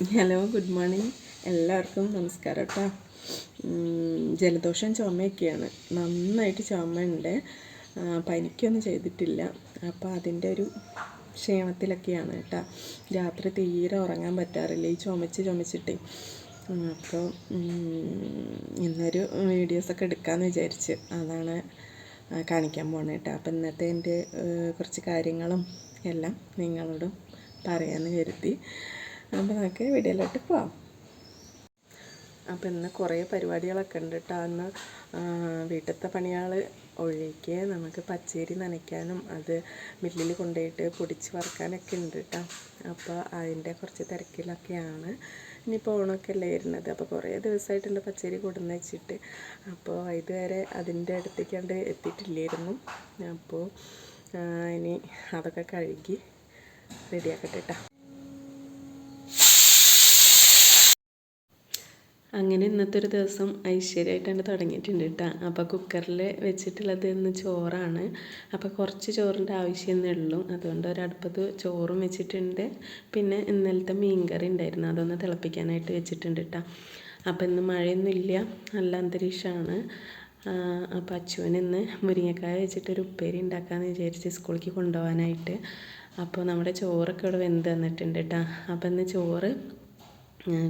Hello good morning എല്ലാവർക്കും നമസ്കാരം കേട്ടോ ജലദോഷം ചുമയൊക്കെയാണ്. നന്നായിട്ട് ചുമയുണ്ട് പനിക്കൊന്നും ചെയ്തിട്ടില്ല. അപ്പോൾ അതിന്റെ ഒരു ക്ഷീണത്തിലൊക്കെയാണ് കേട്ടോ രാത്രി തീരെ ഉറങ്ങാൻ പറ്റാറില്ല. ഈ ചുമച്ച് ചുമച്ചിട്ട്. അപ്പോൾ ഇന്നൊരു വീഡിയോസൊക്കെ എടുക്കാമെന്ന് വിചാരിച്ച് അതാണ് കാണിക്കാൻ പോണേ കേട്ടോ അപ്പോൾ ഇന്നത്തെ എന്റെ കുറച്ച് കാര്യങ്ങളും എല്ലാം നിങ്ങളോടും പറയാമെന്ന് കരുതി. അപ്പോൾ നമുക്ക് വീഡിയോയിലോട്ട് പോവാം. അപ്പം ഇന്ന് കുറേ പരിപാടികളൊക്കെ ഉണ്ട് കേട്ടോ അന്ന് വീട്ടിലത്തെ പണികൾ ഒഴികെ നമുക്ക് പച്ചരി നനയ്ക്കാനും അത് മില്ലിൽ കൊണ്ടുപോയിട്ട് പൊടിച്ച് വറുക്കാനൊക്കെ ഉണ്ട് കേട്ടോ അപ്പോൾ അതിന്റെ കുറച്ച് തിരക്കിലൊക്കെയാണ് ഇനിയിപ്പോൾ ഓണമൊക്കെ അല്ലേ വരുന്നത്. അപ്പോൾ കുറേ ദിവസമായിട്ടുണ്ട് പച്ചരി കൊടുന്ന് വെച്ചിട്ട്. അപ്പോൾ ഇതുവരെ അതിന്റെ അടുത്തേക്ക് കണ്ട് എത്തിയിട്ടില്ലായിരുന്നു. അപ്പോൾ ഇനി അതൊക്കെ കഴുകി റെഡിയാക്കട്ടെ കേട്ടോ അങ്ങനെ ഇന്നത്തെ ഒരു ദിവസം ഐശ്വര്യമായിട്ടാണ് തുടങ്ങിയിട്ടുണ്ട് കേട്ടോ. അപ്പോൾ കുക്കറിൽ വെച്ചിട്ടുള്ളത് ഇന്ന് ചോറാണ്. അപ്പോൾ കുറച്ച് ചോറിന്റെ ആവശ്യമേ ഉള്ളൂ. അതുകൊണ്ട് ഒരടുപ്പത്ത് ചോറും വെച്ചിട്ടുണ്ട്. പിന്നെ ഇന്നലത്തെ മീൻകറി ഉണ്ടായിരുന്നു. അതൊന്ന് തിളപ്പിക്കാനായിട്ട് വെച്ചിട്ടുണ്ട് കേട്ടോ. അപ്പോൾ ഇന്ന് മഴയൊന്നുമില്ല നല്ല അന്തരീക്ഷമാണ്. അപ്പോൾ അച്ചുവൻ ഇന്ന് മുരിങ്ങക്കായ വെച്ചിട്ടൊരു ഉപ്പേരി ഉണ്ടാക്കാമെന്ന് വിചാരിച്ച് സ്കൂളിലേക്ക് കൊണ്ടുപോകാനായിട്ട്. അപ്പോൾ നമ്മുടെ ചോറൊക്കെ ഇവിടെ വെന്ത് തന്നിട്ടുണ്ട് കേട്ടോ. അപ്പോൾ ഇന്ന് ചോറ്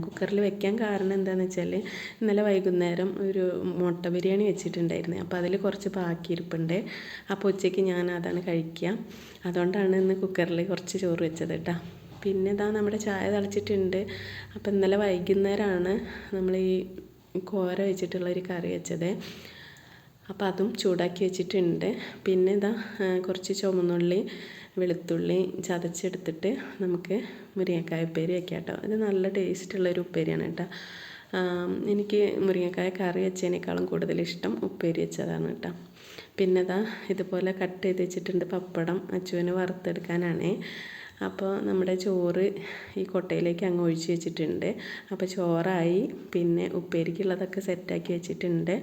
കുക്കറിൽ വെക്കാൻ കാരണം എന്താണെന്ന് വെച്ചാൽ ഇന്നലെ വൈകുന്നേരം ഒരു മുട്ട ബിരിയാണി വെച്ചിട്ടുണ്ടായിരുന്നു. അപ്പോൾ അതിൽ കുറച്ച് ബാക്കിയിരിപ്പുണ്ട് അപ്പോൾ ഉച്ചയ്ക്ക് ഞാൻ അതാണ് കഴിക്കുക അതുകൊണ്ടാണ് ഇന്ന് കുക്കറിൽ കുറച്ച് ചോറ് വെച്ചത് കേട്ടോ പിന്നെ ഇതാ നമ്മുടെ ചായ തിളച്ചിട്ടുണ്ട്. അപ്പോൾ ഇന്നലെ വൈകുന്നേരമാണ് നമ്മൾ ഈ കോര വെച്ചിട്ടുള്ള ഒരു കറി വെച്ചത്. അപ്പോൾ അതും ചൂടാക്കി വെച്ചിട്ടുണ്ട്. പിന്നെ ഇതാ കുറച്ച് ചുമന്നുള്ളി വെളുത്തുള്ളി ചതച്ചെടുത്തിട്ട് നമുക്ക് മുരിങ്ങക്കായ ഉപ്പേരി വെക്കാം കേട്ടോ. ഇത് നല്ല ടേസ്റ്റുള്ളൊരു ഉപ്പേരിയാണ് കേട്ടോ. എനിക്ക് മുരിങ്ങക്കായ കറി വെച്ചതിനേക്കാളും കൂടുതൽ ഇഷ്ടം ഉപ്പേരി വെച്ചതാണ് കേട്ടോ. പിന്നെ ഇതാ ഇതുപോലെ കട്ട് ചെയ്ത് വെച്ചിട്ടുണ്ട് പപ്പടം. അച്ചുവിന് വറുത്തെടുക്കാനാണേ. അപ്പോൾ നമ്മുടെ ചോറ് ഈ കൊട്ടയിലേക്ക് അങ്ങ് ഒഴിച്ച് വെച്ചിട്ടുണ്ട്. അപ്പോൾ ചോറായി പിന്നെ ഉപ്പേരിക്കുള്ളതൊക്കെ സെറ്റാക്കി വെച്ചിട്ടുണ്ട്.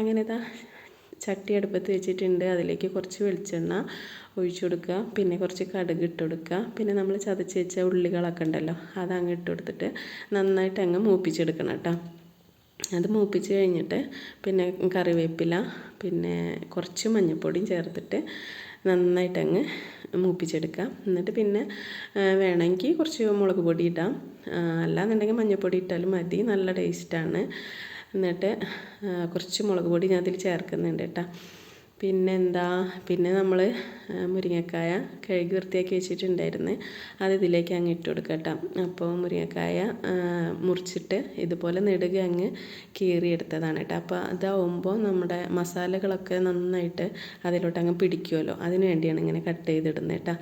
അങ്ങനെ ഇതാ ചട്ടി അടുപ്പത്ത് വെച്ചിട്ടുണ്ട്. അതിലേക്ക് കുറച്ച് വെളിച്ചെണ്ണ ഒഴിച്ചു കൊടുക്കുക. പിന്നെ കുറച്ച് കടുക് ഇട്ട് കൊടുക്കുക. പിന്നെ നമ്മൾ ചതച്ച് വെച്ച ഉള്ളികളൊക്കെ ഉണ്ടല്ലോ അത് അങ്ങ് ഇട്ട് കൊടുത്തിട്ട് നന്നായിട്ട് അങ്ങ് മൂപ്പിച്ചെടുക്കണം കേട്ടോ. അത് മൂപ്പിച്ച് കഴിഞ്ഞിട്ട് പിന്നെ കറിവേപ്പില പിന്നെ കുറച്ച് മഞ്ഞൾപ്പൊടിയും ചേർത്തിട്ട് നന്നായിട്ട് അങ്ങ് മൂപ്പിച്ചെടുക്കുക. എന്നിട്ട് പിന്നെ വേണമെങ്കിൽ കുറച്ച് മുളക് പൊടി ഇടാം. അല്ലാന്നുണ്ടെങ്കിൽ മഞ്ഞൾപ്പൊടി ഇട്ടാലും മതി. നല്ല ടേസ്റ്റാണ്. എന്നിട്ട് കുറച്ച് മുളക് പൊടി ഞാൻ അതിൽ ചേർക്കുന്നുണ്ട് കേട്ടോ. പിന്നെ എന്താ പിന്നെ നമ്മൾ മുരിങ്ങക്കായ കഴുകി വൃത്തിയാക്കി വെച്ചിട്ടുണ്ടായിരുന്നു. അത് ഇതിലേക്ക് അങ്ങ് ഇട്ട് കൊടുക്കട്ടോ അപ്പോൾ മുരിങ്ങക്കായ മുറിച്ചിട്ട് ഇതുപോലെ നെടുക അങ്ങ് കീറിയെടുത്തതാണ് കേട്ടോ. അപ്പോൾ അതാവുമ്പോൾ നമ്മുടെ മസാലകളൊക്കെ നന്നായിട്ട് അതിലോട്ട് അങ്ങ് പിടിക്കുമല്ലോ അതിന് വേണ്ടിയാണ് ഇങ്ങനെ കട്ട് ചെയ്തിടുന്നത് കേട്ടോ.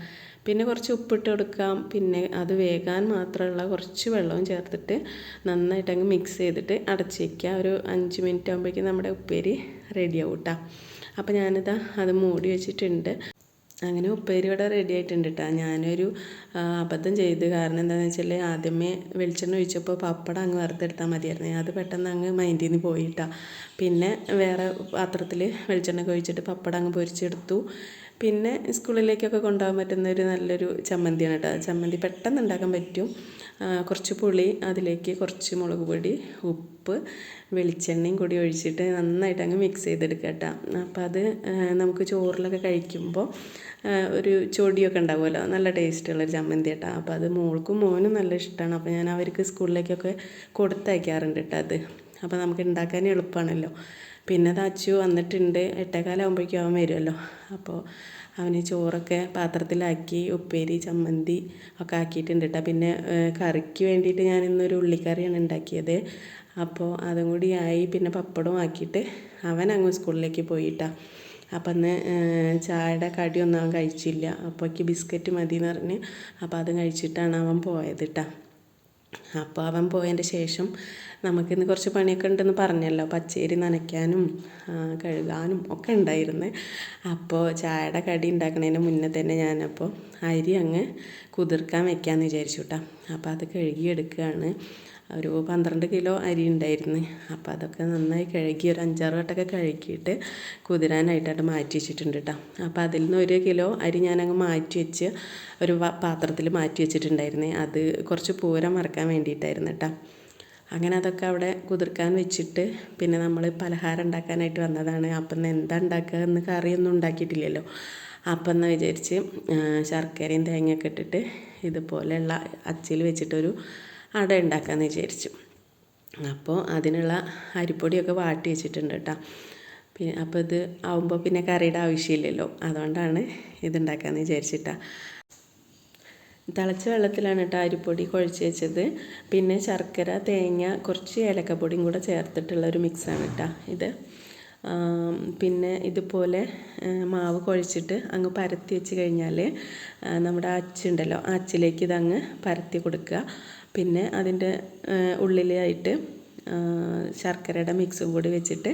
പിന്നെ കുറച്ച് ഉപ്പിട്ട് കൊടുക്കാം. പിന്നെ അത് വേകാൻ മാത്രമുള്ള കുറച്ച് വെള്ളവും ചേർത്തിട്ട് നന്നായിട്ട് അങ്ങ് മിക്സ് ചെയ്തിട്ട് അടച്ച് വയ്ക്കുക ഒരു അഞ്ച് മിനിറ്റ് ആകുമ്പോഴേക്കും നമ്മുടെ ഉപ്പേരി റെഡിയാവും കേട്ടോ. അപ്പോൾ ഞാനിതാ അത് മൂടി വെച്ചിട്ടുണ്ട്. അങ്ങനെ ഉപ്പേരി ഇവിടെ റെഡി ആയിട്ടുണ്ട് കേട്ടോ ഞാനൊരു അബദ്ധം ചെയ്ത്. കാരണം എന്താണെന്ന് വെച്ചാൽ ആദ്യമേ വെളിച്ചെണ്ണ ഒഴിച്ചപ്പോൾ പപ്പടം അങ്ങ് വറുത്തെടുത്താൽ മതിയായിരുന്നു. അത് പെട്ടെന്ന് അങ്ങ് മൈൻഡിൽ നിന്ന് പോയിട്ടാ പിന്നെ വേറെ പാത്രത്തിൽ വെളിച്ചെണ്ണ ഒഴിച്ചിട്ട് പപ്പടം അങ്ങ് പൊരിച്ചെടുത്തു. പിന്നെ സ്കൂളിലേക്കൊക്കെ കൊണ്ടുപോകാൻ പറ്റുന്ന ഒരു നല്ലൊരു ചമ്മന്തിയാണ് കേട്ടോ. ചമ്മന്തി പെട്ടെന്ന് ഉണ്ടാക്കാൻ പറ്റും കുറച്ച് പുളി അതിലേക്ക് കുറച്ച് മുളക് പൊടി ഉപ്പ് വെളിച്ചെണ്ണയും കൂടി ഒഴിച്ചിട്ട് നന്നായിട്ട് അങ്ങ് മിക്സ് ചെയ്തെടുക്കുക കേട്ടോ. അപ്പോൾ അത് നമുക്ക് ചോറിലൊക്കെ കഴിക്കുമ്പോൾ ഒരു ചൊടിയൊക്കെ ഉണ്ടാവുമല്ലോ. നല്ല ടേസ്റ്റുള്ളൊരു ചമ്മന്തി കേട്ടോ. അപ്പോൾ അത് മോൾക്കും മോനും നല്ല ഇഷ്ടമാണ്. അപ്പോൾ ഞാൻ അവർക്ക് സ്കൂളിലേക്കൊക്കെ കൊടുത്തയക്കാറുണ്ട് കേട്ടോ അത്. അപ്പോൾ നമുക്ക് ഉണ്ടാക്കാൻ എളുപ്പമാണല്ലോ. പിന്നെ താച്ചു വന്നിട്ടുണ്ട്. എട്ടേകാലാകുമ്പോഴേക്കും അവൻ വരുമല്ലോ അപ്പോൾ അവന് ചോറൊക്കെ പാത്രത്തിലാക്കി ഉപ്പേരി ചമ്മന്തി ഒക്കെ ആക്കിയിട്ടുണ്ട് കേട്ടോ പിന്നെ കറിക്ക് വേണ്ടിയിട്ട് ഞാൻ ഇന്നൊരു ഉള്ളിക്കറിയാണ് ഉണ്ടാക്കിയത്. അപ്പോൾ അതും കൂടി ആയി പിന്നെ പപ്പടവും ആക്കിയിട്ട് അവൻ അങ്ങ് സ്കൂളിലേക്ക് പോയിട്ടാ. അപ്പം അന്ന് ചായയുടെ കടിയൊന്നും അവൻ കഴിച്ചില്ല. അപ്പോഴേക്ക് ബിസ്ക്കറ്റ് മതി എന്ന് പറഞ്ഞ് അപ്പോൾ അതും കഴിച്ചിട്ടാണ് അവൻ പോയത് കേട്ടോ അപ്പോൾ അവൻ പോയതിന്റെ ശേഷം നമുക്കിന്ന് കുറച്ച് പണിയൊക്കെ ഉണ്ടെന്ന് പറഞ്ഞല്ലോ. പച്ചേരി നനയ്ക്കാനും കഴുകാനും ഒക്കെ ഉണ്ടായിരുന്നു. അപ്പോൾ ചായയുടെ കടി ഉണ്ടാക്കുന്നതിന് മുന്നേ തന്നെ ഞാനപ്പോൾ അരി അങ്ങ് കുതിർക്കാൻ വെക്കാമെന്ന് വിചാരിച്ചു കേട്ടോ. അപ്പോൾ അത് കഴുകിയെടുക്കുകയാണ്. ഒരു പന്ത്രണ്ട് കിലോ അരി ഉണ്ടായിരുന്നു. അപ്പോൾ അതൊക്കെ നന്നായി കഴുകി ഒരു അഞ്ചാറ് വട്ടമൊക്കെ കഴുകിയിട്ട് കുതിരാനായിട്ടത് മാറ്റി വെച്ചിട്ടുണ്ട് കേട്ടോ. അപ്പോൾ അതിൽ നിന്ന് ഒരു കിലോ അരി ഞാനങ്ങ് മാറ്റി വെച്ച് ഒരു പാത്രത്തിൽ മാറ്റി വെച്ചിട്ടുണ്ടായിരുന്നു. അത് കുറച്ച് പൂരം മറക്കാൻ വേണ്ടിയിട്ടായിരുന്നു കേട്ടോ. അങ്ങനെ അതൊക്കെ അവിടെ കുതിർക്കാൻ വെച്ചിട്ട് പിന്നെ നമ്മൾ പലഹാരം ഉണ്ടാക്കാനായിട്ട് വന്നതാണ്. അപ്പം എന്താ ഉണ്ടാക്കുക എന്ന് കറിയൊന്നും ഉണ്ടാക്കിയിട്ടില്ലല്ലോ. അപ്പം എന്ന് വിചാരിച്ച് ശർക്കരയും തേങ്ങയൊക്കെ ഇട്ടിട്ട് ഇതുപോലെയുള്ള അച്ചിൽ വെച്ചിട്ടൊരു അട ഉണ്ടാക്കാമെന്ന് വിചാരിച്ചു. അപ്പോൾ അതിനുള്ള അരിപ്പൊടിയൊക്കെ വാട്ടി വെച്ചിട്ടുണ്ട് കേട്ടോ. പിന്നെ അപ്പോൾ ഇത് ആവുമ്പോൾ പിന്നെ കറിയുടെ ആവശ്യമില്ലല്ലോ. അതുകൊണ്ടാണ് ഇതുണ്ടാക്കാമെന്ന് വിചാരിച്ചിട്ടാണ് തിളച്ച വെള്ളത്തിലാണ് കേട്ടോ അരിപ്പൊടി കുഴച്ച് വെച്ചത്. പിന്നെ ശർക്കര തേങ്ങ കുറച്ച് ഏലക്കപ്പൊടിയും കൂടെ ചേർത്തിട്ടുള്ള ഒരു മിക്സാണ് കേട്ടോ ഇത്. പിന്നെ ഇതുപോലെ മാവ് കുഴച്ചിട്ട് അങ്ങ് പരത്തി വെച്ച് കഴിഞ്ഞാൽ നമ്മുടെ അച്ചുണ്ടല്ലോ അച്ചിലേക്ക് ഇതങ്ങ് പരത്തി കൊടുക്കുക. പിന്നെ അതിന്റെ ഉള്ളിലായിട്ട് ശർക്കരയുടെ മിക്സും കൂടി വെച്ചിട്ട്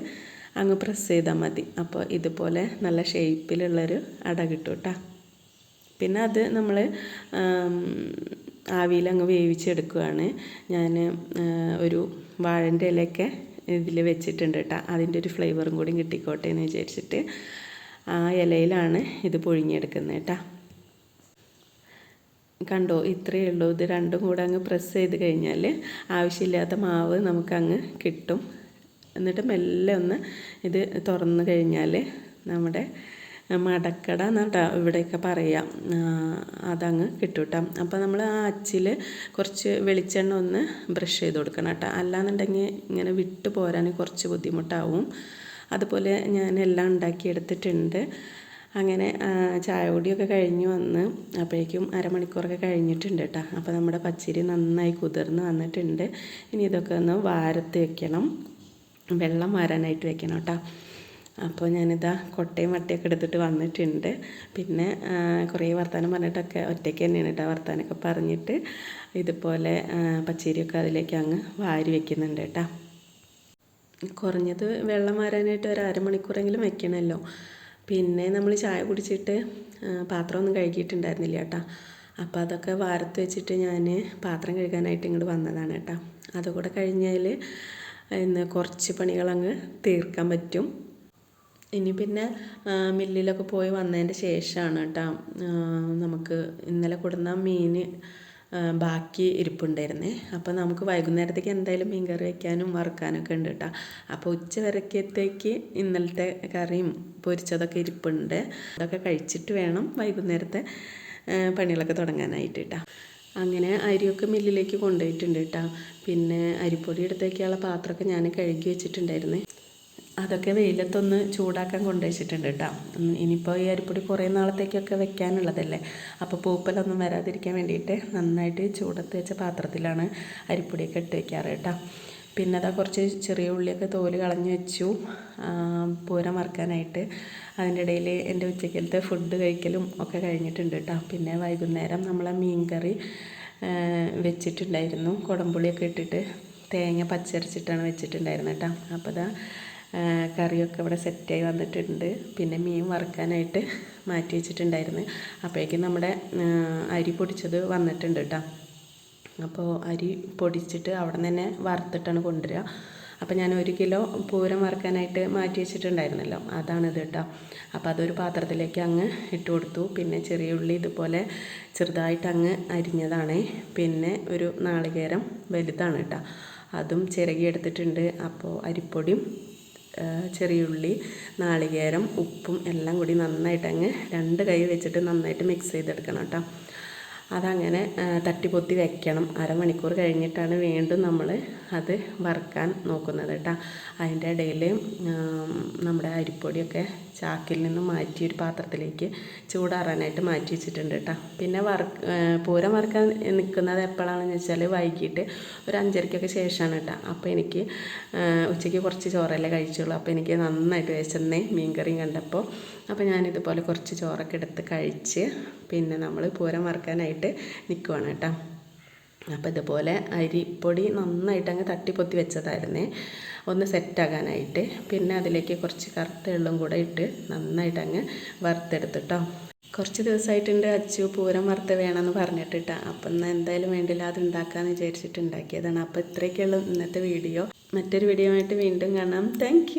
അങ്ങ് പ്രസ് ചെയ്താൽ മതി. അപ്പോൾ ഇതുപോലെ നല്ല ഷേപ്പിലുള്ളൊരു അട കിട്ടും കേട്ടോ പിന്നെ അത് നമ്മൾ ആവിയിൽ അങ്ങ് വേവിച്ചെടുക്കുകയാണ് ഞാൻ ഒരു വാഴന്റെ ഇലയൊക്കെ ഇതിൽ വെച്ചിട്ടുണ്ട് കേട്ടോ അതിന്റെ ഒരു ഫ്ലേവറും കൂടി കിട്ടിക്കോട്ടെ എന്ന് വിചാരിച്ചിട്ട് ആ ഇലയിലാണ് ഇത് പുഴുങ്ങിയെടുക്കുന്നത് കേട്ടോ കണ്ടോ? ഇത്രയേ ഉള്ളൂ. ഇത് രണ്ടും കൂടെ അങ്ങ് പ്രസ് ചെയ്ത് കഴിഞ്ഞാൽ ആവശ്യമില്ലാത്ത മാവ് നമുക്കങ്ങ് കിട്ടും. എന്നിട്ട് മെല്ലെ ഒന്ന് ഇത് തുറന്നു കഴിഞ്ഞാൽ നമ്മുടെ മടക്കട എന്നാട്ടാ ഇവിടെയൊക്കെ പറയാം. അതങ്ങ് കിട്ടും അപ്പോൾ നമ്മൾ ആ അച്ചിൽ കുറച്ച് വെളിച്ചെണ്ണ ഒന്ന് ബ്രഷ് ചെയ്ത് കൊടുക്കണം കേട്ടോ അല്ലാന്നുണ്ടെങ്കിൽ ഇങ്ങനെ വിട്ട് പോരാൻ കുറച്ച് ബുദ്ധിമുട്ടാവും. അതുപോലെ ഞാൻ എല്ലാം ഉണ്ടാക്കിയെടുത്തിട്ടുണ്ട്. അങ്ങനെ ചായ പൊടിയൊക്കെ കഴിഞ്ഞ് വന്ന് അപ്പോഴേക്കും അരമണിക്കൂറൊക്കെ കഴിഞ്ഞിട്ടുണ്ട് കേട്ടോ. അപ്പോൾ നമ്മുടെ പച്ചരി നന്നായി കുതിർന്ന് വന്നിട്ടുണ്ട്. ഇനി ഇതൊക്കെ ഒന്ന് വാരത്ത് വെക്കണം. വെള്ളം വാരാനായിട്ട് വെക്കണം കേട്ടോ. അപ്പോൾ ഞാനിതാ കൊട്ടയും വട്ടയൊക്കെ എടുത്തിട്ട് വന്നിട്ടുണ്ട്. പിന്നെ കുറേ വർത്തമാനം പറഞ്ഞിട്ടൊക്കെ ഒറ്റയ്ക്ക് തന്നെയാണ് കേട്ടോ വർത്തമാനമൊക്കെ പറഞ്ഞിട്ട് ഇതുപോലെ പച്ചരിയൊക്കെ അതിലേക്ക് അങ്ങ് വാരി വെക്കുന്നുണ്ട് കേട്ടോ. കുറഞ്ഞത് വെള്ളം വരാനായിട്ട് ഒരു അരമണിക്കൂറെങ്കിലും വെക്കണമല്ലോ. പിന്നെ നമ്മൾ ചായ കുടിച്ചിട്ട് പാത്രമൊന്നും കഴുകിയിട്ടുണ്ടായിരുന്നില്ല കേട്ടോ അപ്പോൾ അതൊക്കെ വാരത്ത് വെച്ചിട്ട് ഞാൻ പാത്രം കഴുകാനായിട്ട് ഇങ്ങോട്ട് വന്നതാണ് കേട്ടോ അതുകൂടെ കഴിഞ്ഞാൽ ഇന്ന് കുറച്ച് പണികളങ്ങ് തീർക്കാൻ പറ്റും. ഇനി പിന്നെ മില്ലിലൊക്കെ പോയി വന്നതിന്റെ ശേഷമാണ് കേട്ടോ നമുക്ക് ഇന്നലെ കൊടുന്ന മീൻ ബാക്കി ഇരിപ്പുണ്ടായിരുന്നേ. അപ്പോൾ നമുക്ക് വൈകുന്നേരത്തേക്ക് എന്തായാലും മീൻ കറി വയ്ക്കാനും വറുക്കാനൊക്കെ ഉണ്ട് കേട്ടോ അപ്പോൾ ഉച്ച വരക്കത്തേക്ക് ഇന്നലത്തെ കറിയും പൊരിച്ചതൊക്കെ ഇരിപ്പുണ്ട്. അതൊക്കെ കഴിച്ചിട്ട് വേണം വൈകുന്നേരത്തെ പണികളൊക്കെ തുടങ്ങാനായിട്ട് കേട്ടോ അങ്ങനെ അരിയൊക്കെ മില്ലിലേക്ക് കൊണ്ടുപോയിട്ടുണ്ട് കേട്ടോ പിന്നെ അരിപ്പൊടി എടുത്തേക്കുള്ള പാത്രമൊക്കെ ഞാൻ കഴുകി വെച്ചിട്ടുണ്ടായിരുന്നേ. അതൊക്കെ വെയിലത്തൊന്ന് ചൂടാക്കാൻ കൊണ്ടുവച്ചിട്ടുണ്ട് കേട്ടോ ഇനിയിപ്പോൾ ഈ അരിപ്പൊടി കുറേ നാളത്തേക്കൊക്കെ വെക്കാനുള്ളതല്ലേ. അപ്പോൾ പൂപ്പലൊന്നും വരാതിരിക്കാൻ വേണ്ടിയിട്ട് നന്നായിട്ട് ചൂടത്ത് വെച്ച പാത്രത്തിലാണ് അരിപ്പൊടിയൊക്കെ ഇട്ട് വയ്ക്കാറ് കേട്ടോ പിന്നെ അതാ കുറച്ച് ചെറിയ ഉള്ളിയൊക്കെ തോൽ കളഞ്ഞു വെച്ചു. പൂരം വറുക്കാനായിട്ട് അതിന്റെ ഇടയിൽ എന്റെ ഉച്ചക്കലത്തെ ഫുഡ് കഴിക്കലും ഒക്കെ കഴിഞ്ഞിട്ടുണ്ട് കേട്ടോ പിന്നെ വൈകുന്നേരം നമ്മളെ മീൻകറി വെച്ചിട്ടുണ്ടായിരുന്നു. കുടംപുളിയൊക്കെ ഇട്ടിട്ട് തേങ്ങ പച്ചരച്ചിട്ടാണ് വെച്ചിട്ടുണ്ടായിരുന്നു കേട്ടോ അപ്പോൾ അതാ കറിയൊക്കെ ഇവിടെ സെറ്റായി വന്നിട്ടുണ്ട്. പിന്നെ മീൻ വറുക്കാനായിട്ട് മാറ്റി വെച്ചിട്ടുണ്ടായിരുന്നു. അപ്പോഴേക്കും നമ്മുടെ അരി പൊടിച്ചത് വന്നിട്ടുണ്ട് കേട്ടോ. അപ്പോൾ അരി പൊടിച്ചിട്ട് അവിടെ നിന്ന് തന്നെ വറുത്തിട്ടാണ് കൊണ്ടുവരിക. അപ്പോൾ ഞാൻ ഒരു കിലോ പൂരം വറുക്കാനായിട്ട് മാറ്റി വെച്ചിട്ടുണ്ടായിരുന്നല്ലോ. അതാണിത് കേട്ടോ. അപ്പോൾ അതൊരു പാത്രത്തിലേക്ക് അങ്ങ് ഇട്ട് കൊടുത്തു. പിന്നെ ചെറിയ ഉള്ളി ഇതുപോലെ ചെറുതായിട്ട് അങ്ങ് അരിഞ്ഞതാണ്. പിന്നെ ഒരു നാളികേരം വലുതാണ് കേട്ടോ. അതും ചിരകി എടുത്തിട്ടുണ്ട്. അപ്പോൾ അരിപ്പൊടിയും ചെറിയുള്ളി നാളികേരം ഉപ്പും എല്ലാം കൂടി നന്നായിട്ട് അങ്ങ് രണ്ട് കൈ വെച്ചിട്ട് നന്നായിട്ട് മിക്സ് ചെയ്തെടുക്കണം കേട്ടോ. അതങ്ങനെ തട്ടിപ്പൊത്തി വെക്കണം. അരമണിക്കൂർ കഴിഞ്ഞിട്ടാണ് വീണ്ടും നമ്മൾ അത് വറുക്കാൻ നോക്കുന്നത് കേട്ടോ. അതിന്റെ ഇടയിൽ നമ്മുടെ അരിപ്പൊടിയൊക്കെ ചാക്കിൽ നിന്ന് മാറ്റി ഒരു പാത്രത്തിലേക്ക് ചൂടാറാനായിട്ട് മാറ്റി വെച്ചിട്ടുണ്ട് കേട്ടോ. പിന്നെ വറുക്ക് പൂരം വറുക്കാൻ നിൽക്കുന്നത് എപ്പോഴാണെന്ന് വെച്ചാൽ വൈകിട്ട് ഒരു അഞ്ചരയ്ക്കൊക്കെ ശേഷമാണ് കേട്ടോ. അപ്പോൾ എനിക്ക് ഉച്ചയ്ക്ക് കുറച്ച് ചോറല്ലേ കഴിച്ചുള്ളൂ. അപ്പോൾ എനിക്ക് നന്നായിട്ട് വിശന്നേ മീൻകറിയും കണ്ടപ്പോൾ അപ്പോൾ ഞാനിതുപോലെ കുറച്ച് ചോറൊക്കെ എടുത്ത് കഴിച്ച് പിന്നെ നമ്മൾ പൂരം വറുക്കാനായിട്ട് നിൽക്കുവാണ് കേട്ടോ. അപ്പോൾ ഇതുപോലെ അരിപ്പൊടി നന്നായിട്ട് അങ്ങ് തട്ടിപ്പൊത്തി വെച്ചതായിരുന്നേ. ഒന്ന് സെറ്റാകാനായിട്ട്. പിന്നെ അതിലേക്ക് കുറച്ച് കറുത്ത എള്ളും കൂടെ ഇട്ട് നന്നായിട്ട് അങ്ങ് വറുത്തെടുത്തിട്ടോ. കുറച്ച് ദിവസമായിട്ടുണ്ട് അച്ചു പൂരം വറുത്ത് വേണമെന്ന് പറഞ്ഞിട്ടിട്ടാ. അപ്പം എന്നാൽ എന്തായാലും വേണ്ടില്ല അത് ഉണ്ടാക്കാമെന്ന് വിചാരിച്ചിട്ട് ഉണ്ടാക്കിയതാണ്. അപ്പോൾ ഇത്രയൊക്കെയുള്ളൂ ഇന്നത്തെ വീഡിയോ. മറ്റൊരു വീഡിയോ ആയിട്ട് വീണ്ടും കാണാം. താങ്ക്